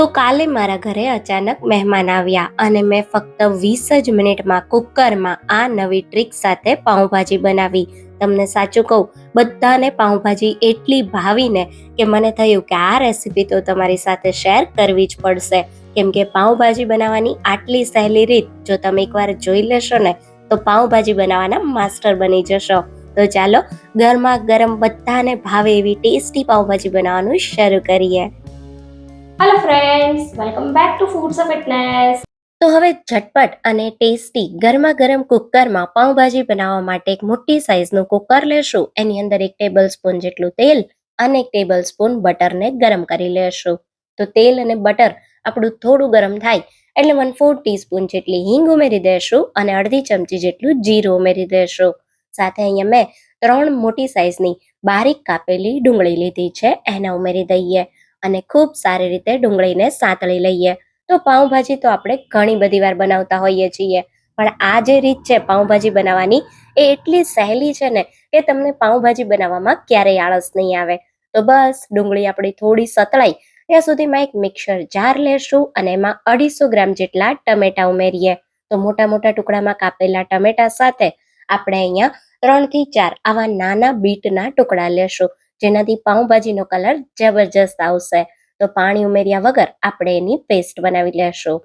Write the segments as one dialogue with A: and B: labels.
A: તો કાલે મારા ઘરે અચાનક મહેમાન આવ્યા અને મેં ફક્ત વીસ જ મિનિટમાં કુકરમાં આ નવી ટ્રીક સાથે પાઉંભાજી બનાવી. તમને સાચું કહું, બધાને પાઉંભાજી એટલી ભાવીને કે મને થયું કે આ રેસીપી તો તમારી સાથે શેર કરવી જ પડશે. કેમ કે પાઉંભાજી બનાવવાની આટલી સહેલી રીત જો તમે એકવાર જોઈ લેશો ને, તો પાઉંભાજી બનાવવાના માસ્ટર બની જશો. તો ચાલો, ગરમા ગરમ બધાને ભાવે એવી ટેસ્ટી પાઉંભાજી બનાવવાનું શરૂ કરીએ. Hello friends welcome back to foods of fitness તો હવે ઝટપટ અને ટેસ્ટી ગરમા ગરમ કુકરમાં પાઉંભાજી બનાવવા માટે એક મોટી સાઇઝનું કુકર લેશું. એની અંદર એક ટેબલ સ્પૂન જેટલું તેલ અને એક ટેબલ સ્પૂન બટરને ગરમ કરી લેશું. તો તેલ અને બટર આપણું થોડું ગરમ થાય એટલે વન ફોર ટીસ્પૂન જેટલી હિંગ ઉમેરી દેશું અને અડધી ચમચી જેટલું જીરું ઉમેરી દેશું. સાથે અહીંયા મેં ત્રણ મોટી સાઇઝની બારીક કાપેલી ડુંગળી લીધી છે. એને ઉમેરી દઈએ. અને ખૂબ સારી રીતે ડુંગળીને સાંતળી લઈએ. તો પાઉંભાજી તો આપણે ઘણી બધી વાર બનાવતા હોઈએ છીએ. પણ આ જે રીત છે પાઉંભાજી બનાવવાની એ એટલી સહેલી છે ને કે તમને પાઉંભાજી બનાવવામાં ક્યારેય આળસ નહીં આવે. તો બસ ડુંગળી આપણી થોડી સતળાઈ. ત્યાં સુધીમાં એક મિક્સર જાર લેશું અને એમાં અઢીસો ગ્રામ જેટલા ટમેટા ઉમેરીએ. તો મોટા મોટા ટુકડામાં કાપેલા ટમેટા સાથે આપણે અહીંયા ત્રણથી ચાર આવા નાના બીટના ટુકડા લેશું. જેનાથી પાઉંભાજીનો કલર જબરજસ્ત આવશે. તો પાણી ઉમેર્યા વગર આપણે એની પેસ્ટ બનાવી લેશું.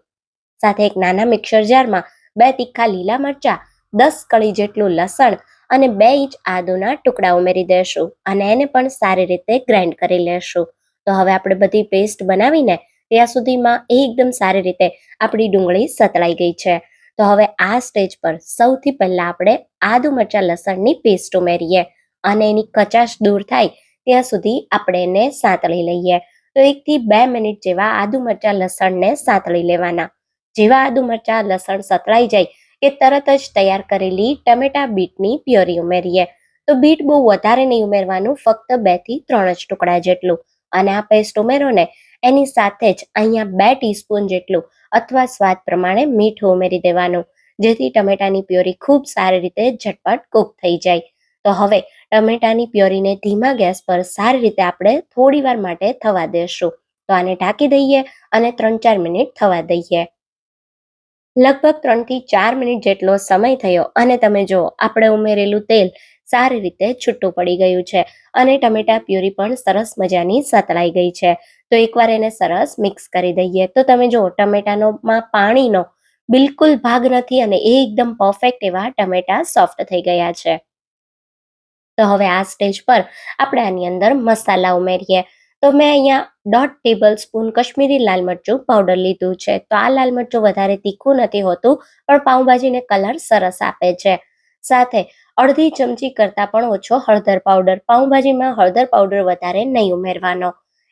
A: સાથે એક નાના મિક્સર જારમાં બે તીખા લીલા મરચા, દસ કળી જેટલું લસણ અને બે ઇંચ આદુના ટુકડા ઉમેરી દેશું અને એને પણ સારી રીતે ગ્રાઇન્ડ કરી લેશું. તો હવે આપણે બધી પેસ્ટ બનાવીને ત્યાં સુધીમાં એકદમ સારી રીતે આપણી ડુંગળી સતળાઈ ગઈ છે. તો હવે આ સ્ટેજ પર સૌથી પહેલા આપણે આદુ મરચા લસણની પેસ્ટ ઉમેરીએ. અને એની કચાશ દૂર થાય, ત્યાં સુધી આપણે એને સાંતળી લઈએ. તો એકથી બે મિનિટ જેવા આદુ મરચા લસણને સાંતળી લેવાના. જેવા આદુ મરચા લસણ સતળાઈ જાય, એ તરત જ તૈયાર કરેલી ટમેટા બીટની પ્યોરી ઉમેરીએ. તો બીટ બહુ વધારે નહીં ઉમેરવાનું, ફક્ત બેથી ત્રણ જ ટુકડા જેટલું. અને આ પેસ્ટ ઉમેરો ને એની સાથે જ અહીંયા બે ટીસ્પૂન જેટલું અથવા સ્વાદ પ્રમાણે મીઠું ઉમેરી દેવાનું, જેથી ટમેટાની પ્યોરી ખૂબ સારી રીતે ઝટપટ કૂક થઈ જાય. તો હવે ટમેટાની પ્યોરીને ધીમા ગેસ પર સારી રીતે આપણે થોડી વાર માટે થવા દેશું. તો આને ઢાંકી દઈએ અને ત્રણ ચાર મિનિટ થવા દઈએ. લગભગ ત્રણથી ચાર મિનિટ જેટલો સમય થયો અને તમે જુઓ, આપણે ઉમેરેલું તેલ સારી રીતે છૂટું પડી ગયું છે અને ટમેટા પ્યુરી પણ સરસ મજાની સતળાઈ ગઈ છે. તો એકવાર એને સરસ મિક્સ કરી દઈએ. તો તમે જુઓ ટમેટાનો માં પાણીનો બિલકુલ ભાગ નથી અને એકદમ પરફેક્ટ એવા ટમેટા સોફ્ટ થઈ ગયા છે. તો હવે આ સ્ટેજ પર આપણે આની અંદર મસાલા ઉમેરીએ. તો મેં અહીંયા દોઢ ટેબલ સ્પૂન કશ્મીરી લાલ મરચું પાવડર લીધું છે. તો આ લાલ મરચું વધારે તીખું નથી હોતું, પણ પાઉંભાજીને કલર સરસ આપે છે. સાથે અડધી ચમચી કરતાં પણ ઓછો હળદર પાવડર પાઉંભાજીમાં હળદર પાવડર વધારે નહીં ઉમેરવાનો.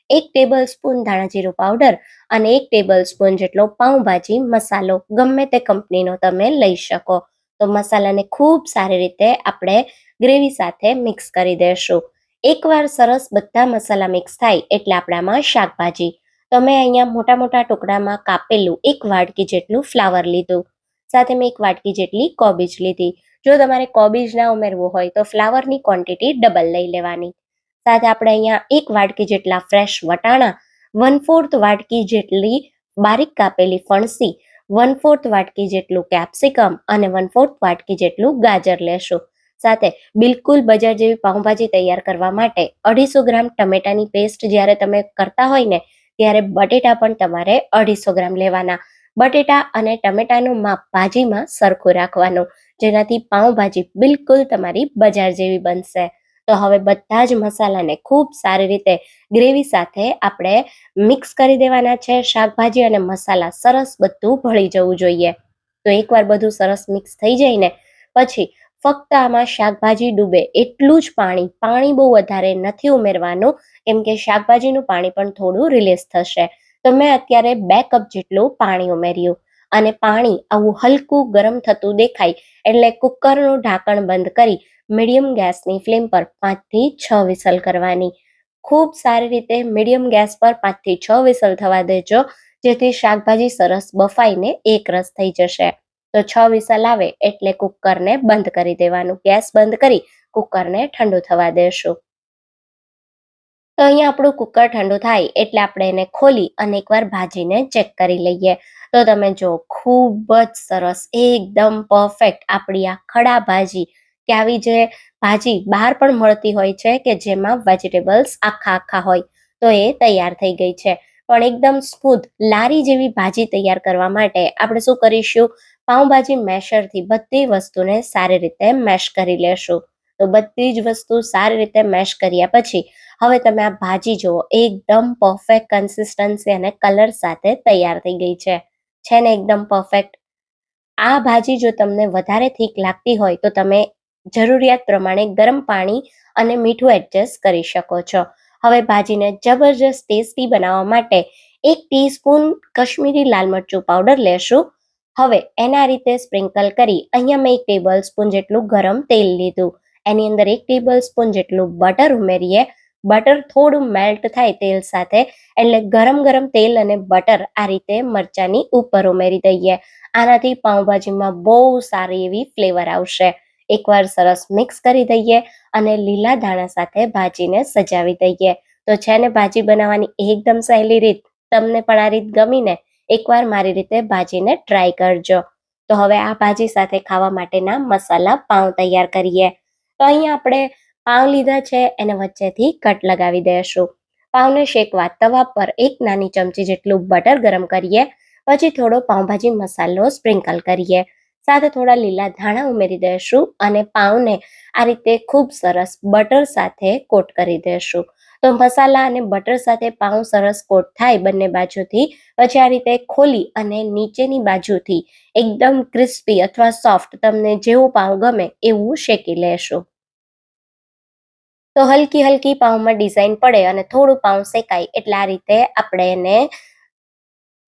A: એક ટેબલ સ્પૂન ધાણાજીરું પાવડર અને એક ટેબલ સ્પૂન જેટલો પાઉંભાજી મસાલો, ગમે તે કંપનીનો તમે લઈ શકો. તો મસાલાને ખૂબ સારી રીતે આપણે ગ્રેવી સાથે મિક્સ કરી દેશું. એકવાર સરસ બધા મસાલા મિક્સ થાય એટલે આપણામાં શાકભાજી. તો મેં અહીંયા મોટા મોટા ટુકડામાં કાપેલું એક વાટકી જેટલું ફ્લાવર લીધું. સાથે મેં એક વાટકી જેટલી કોબીજ લીધી. જો તમારે કોબીજ ના ઉમેરવું હોય તો ફ્લાવરની ક્વોન્ટિટી ડબલ લઈ લેવાની. સાથે આપણે અહીંયા એક વાટકી જેટલા ફ્રેશ વટાણા, વન ફોર્થ વાટકી જેટલી બારીક કાપેલી ફણસી, વન ફોર્થ વાટકી જેટલું કેપ્સિકમ અને વન ફોર્થ વાટકી જેટલું ગાજર લેશું. સાથે બિલકુલ બજાર જેવી પાઉંભાજી તૈયાર કરવા માટે અઢીસો ગ્રામ ટમેટાની પેસ્ટ જ્યારે તમે કરતા હોય ને, ત્યારે બટેટા પણ તમારે અઢીસો ગ્રામ લેવાના. બટેટા અને ટમેટાનું માપ ભાજીમાં સરખું રાખવાનું, જેનાથી પાઉંભાજી બિલકુલ તમારી બજાર જેવી બનશે. તો હવે બધા જ મસાલાને ખૂબ સારી રીતે ગ્રેવી સાથે આપણે મિક્સ કરી દેવાના છે. શાકભાજી અને મસાલા સરસ બધું ભળી જવું જોઈએ. તો એકવાર બધું સરસ મિક્સ થઈ જાય ને પછી ફક્ત આમાં શાકભાજી ડૂબે એટલું જ પાણી પાણી બહુ વધારે નથી ઉમેરવાનું, કેમ કે શાકભાજીનું પાણી પણ થોડું રિલીઝ થશે. તો મેં અત્યારે બે કપ જેટલું પાણી ઉમેર્યું અને પાણી આવું હલકું ગરમ થતું દેખાય એટલે કુકરનું ઢાંકણ બંધ કરી મીડિયમ ગેસની ફ્લેમ પર પાંચથી છ વિસલ કરવાની. ખૂબ સારી રીતે મીડિયમ ગેસ પર પાંચથી છ વિસલ થવા દેજો, જેથી શાકભાજી સરસ બફાઈને એક રસ થઈ જશે. તો છ વિસલ આવે એટલે કુકરને બંધ કરી દેવાનું. ગેસ બંધ કરી કુકરને ઠંડુ થવા દેશું. તો અહીંયા આપણું કુકર ઠંડુ થાય એટલે આપણે એને ખોલી અને એકવાર ભાજીને ચેક કરી લઈએ. તો તમે જો ખૂબ જ સરસ, એકદમ પરફેક્ટ આપણી આ ખડા ભાજી. કે આવી જે ભાજી બહાર પણ મળતી હોય છે કે જેમાં વેજીટેબલ્સ આખા આખા હોય, તો એ તૈયાર થઈ ગઈ છે. પણ એકદમ સ્મૂથ લારી જેવી ભાજી તૈયાર કરવા માટે આપણે શું કરીશું? પાઉંભાજી મેશરથી બધી વસ્તુને સારી રીતે મેશ કરી લેશું. તો બધી જ વસ્તુ સારી રીતે મેશ કર્યા પછી હવે તમે આ ભાજી જુઓ, એકદમ પરફેક્ટ કન્સિસ્ટન્સી અને કલર સાથે તૈયાર થઈ ગઈ છે. છે ને એકદમ પરફેક્ટ આ ભાજી જો તમને વધારે થીક લાગતી હોય તો તમે જરૂરિયાત પ્રમાણે ગરમ પાણી અને મીઠું એડજસ્ટ કરી શકો છો. હવે ભાજીને જબરજસ્ત ટેસ્ટી બનાવવા માટે એક ટીસ્પૂન કશ્મીરી લાલ મરચું પાવડર લેશું. હવે એના રીતે સ્પ્રિંકલ કરી અહીંયા મેં એક ટેબલ સ્પૂન જેટલું ગરમ તેલ લીધું. એની અંદર એક ટેબલ સ્પૂન જેટલું બટર ઉમેરીએ. બટર થોડું મેલ્ટ થાય તેલ સાથે એટલે ગરમ ગરમ તેલ અને બટર આ રીતે મરચાની ઉપર ઉમેરી દઈએ. આનાથી પાઉંભાજીમાં બહુ સારી એવી ફ્લેવર આવશે. એકવાર સરસ મિક્સ કરી દઈએ અને લીલા ધાણા સાથે ભાજીને સજાવી દઈએ. તો છે ને ભાજી બનાવવાની એકદમ સહેલી રીત. તમને પણ આ રીત ગમીને એકવાર મારી રીતે ભાજીને ટ્રાય કરજો. તો હવે આ ભાજી સાથે ખાવા માટેના મસાલા પાઉં તૈયાર કરીએ. તો અહીંયા આપણે પાઉં લીધા છે, એને વચ્ચેથી કટ લગાવી દઈશું. પાઉંને શેકવા તવા પર એક નાની ચમચી જેટલું બટર ગરમ કરીએ. પછી થોડો પાઉંભાજી મસાલો સ્પ્રિંકલ કરીએ. સાથે થોડા લીલા ધાણા ઉમેરી દઈશું અને પાઉંને આ રીતે ખૂબ સરસ બટર સાથે કોટ કરી દઈશું. તો મસાલા અને બટર સાથે પાઉં સરસ કોટ થાય બંને બાજુથી. પછી આ રીતે ખોલી અને નીચેની બાજુથી એકદમ ક્રિસ્પી અથવા સોફ્ટ તમને જેવું પાઉં ગમે એવું શેકી લેશું. તો હલકી હલકી પાઉંમાં ડિઝાઇન પડે અને થોડું પાઉં શેકાય એટલે આ રીતે આપણે એને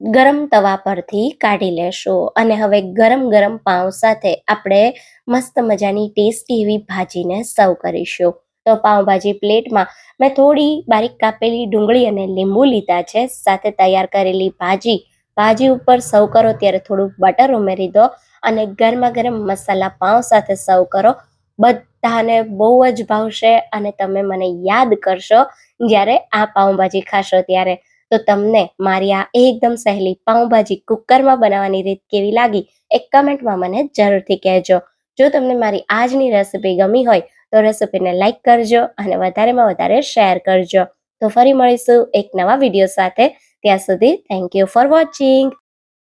A: ગરમ તવા પરથી કાઢી લેશું. અને હવે ગરમ ગરમ પાઉં સાથે આપણે મસ્ત મજાની ટેસ્ટી એવી ભાજીને સર્વ કરીશું. તો પાઉંભાજી પ્લેટમાં મેં થોડી બારીક કાપેલી ડુંગળી અને લીંબુ લીધા છે. સાથે તૈયાર કરેલી ભાજી ભાજી ઉપર સર્વ કરો ત્યારે થોડું બટર ઉમેરી દો અને ગરમા ગરમ મસાલા પાઉં સાથે સર્વ કરો. બધાને બહુ જ ભાવશે અને તમે મને યાદ કરશો જ્યારે આ પાઉંભાજી ખાશો ત્યારે. તો તમને મારી આ એકદમ સહેલી પાઉંભાજી કુકરમાં બનાવવાની રીત કેવી લાગી એક કમેન્ટમાં મને જરૂરથી કહેજો. જો તમને મારી આજની રેસિપી ગમી હોય તો રેસિપીને લાઈક કરજો અને વધારેમાં વધારે શેર કરજો. તો ફરી મળીશું એક નવા વીડિયો સાથે. ત્યાં સુધી થેન્ક યુ ફોર વોચિંગ